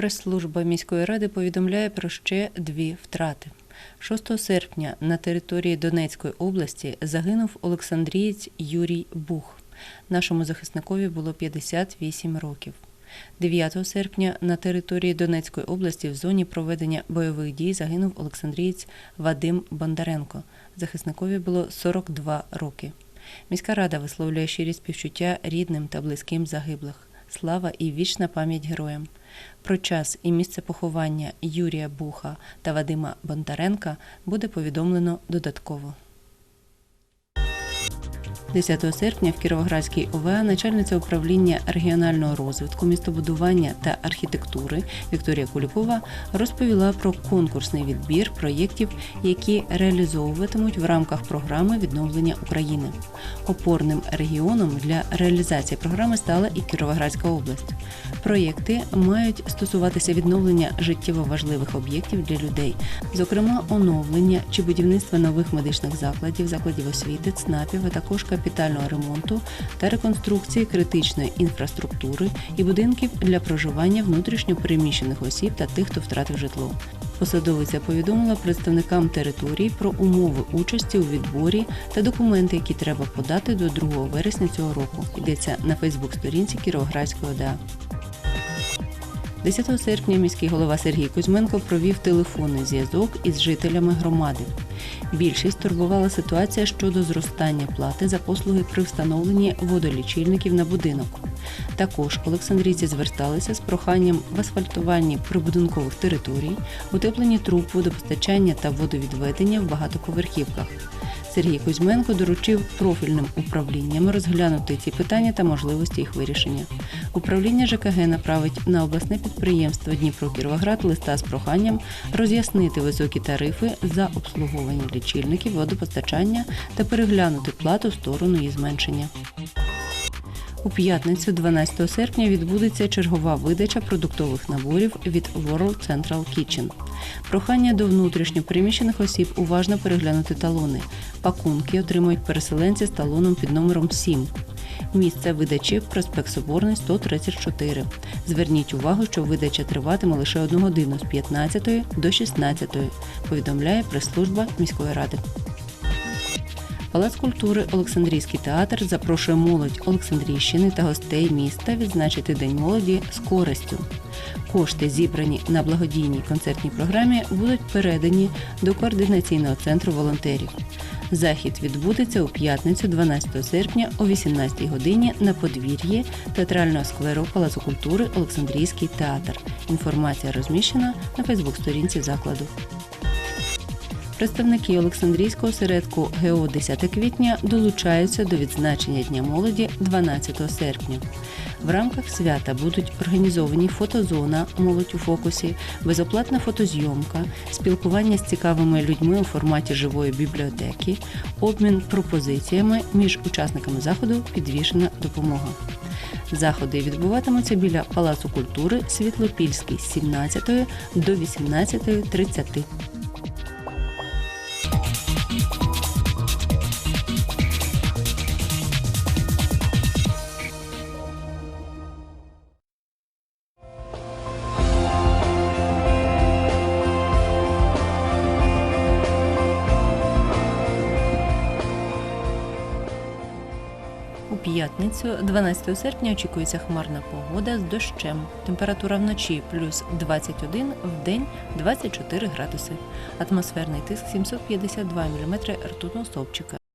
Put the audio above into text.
Прес-служба міської ради повідомляє про ще дві втрати. 6 серпня на території Донецької області загинув Олександрієць Юрій Бух. Нашому захисникові було 58 років. 9 серпня на території Донецької області в зоні проведення бойових дій загинув Олександрієць Вадим Бондаренко. Захисникові було 42 роки. Міська рада висловлює щирі співчуття рідним та близьким загиблих. Слава і вічна пам'ять героям. Про час і місце поховання Юрія Буха та Вадима Бондаренка буде повідомлено додатково. 10 серпня в Кіровоградській ОВА начальниця управління регіонального розвитку, містобудування та архітектури Вікторія Кулікова розповіла про конкурсний відбір проєктів, які реалізовуватимуть в рамках програми відновлення України. Опорним регіоном для реалізації програми стала і Кіровоградська область. Проєкти мають стосуватися відновлення життєво важливих об'єктів для людей, зокрема оновлення чи будівництва нових медичних закладів, закладів освіти, ЦНАПів, а також капітального ремонту та реконструкції критичної інфраструктури і будинків для проживання внутрішньопереміщених осіб та тих, хто втратив житло. Посадовиця повідомила представникам території про умови участі у відборі та документи, які треба подати до 2 вересня цього року. Йдеться на Фейсбук-сторінці Кіровоградської ОДА. 10 серпня міський голова Сергій Кузьменко провів телефонний зв'язок із жителями громади. Більшість турбувала ситуація щодо зростання плати за послуги при встановленні водолічильників на будинок. Також олександрійці зверталися з проханням в асфальтуванні прибудинкових територій, утепленні труб водопостачання та водовідведення в багатоповерхівках. Сергій Кузьменко доручив профільним управлінням розглянути ці питання та можливості їх вирішення. Управління ЖКГ направить на обласне підприємство Дніпро Кіровоград листа з проханням роз'яснити високі тарифи за обслуговування лічильників водопостачання та переглянути плату в сторону її зменшення. У п'ятницю, 12 серпня, відбудеться чергова видача продуктових наборів від World Central Kitchen. Прохання до внутрішньо переміщених осіб уважно переглянути талони. Пакунки отримують переселенці з талоном під номером 7. Місце видачі проспект Соборний 134. Зверніть увагу, що видача триватиме лише одну годину з 15 до 16, повідомляє прес-служба міської ради. Палац культури Олександрійський театр запрошує молодь Олександрійщини та гостей міста відзначити День молоді з користю. Кошти, зібрані на благодійній концертній програмі, будуть передані до координаційного центру волонтерів. Захід відбудеться у п'ятницю, 12 серпня о 18 годині на подвір'ї театрального скверу Палацу культури Олександрійський театр. Інформація розміщена на Фейсбук-сторінці закладу. Представники Олександрійського осередку ГО 10 квітня долучаються до відзначення Дня молоді 12 серпня. В рамках свята будуть організовані фотозона Молодь у фокусі, безоплатна фотозйомка, спілкування з цікавими людьми у форматі живої бібліотеки, обмін пропозиціями між учасниками заходу підвішена допомога. Заходи відбуватимуться біля Палацу культури Світлопільський з 17 до 18.30. п'ятницю, 12 серпня, очікується хмарна погода з дощем. Температура вночі плюс 21, в день 24 градуси. Атмосферний тиск 752 мм ртутного стовпчика.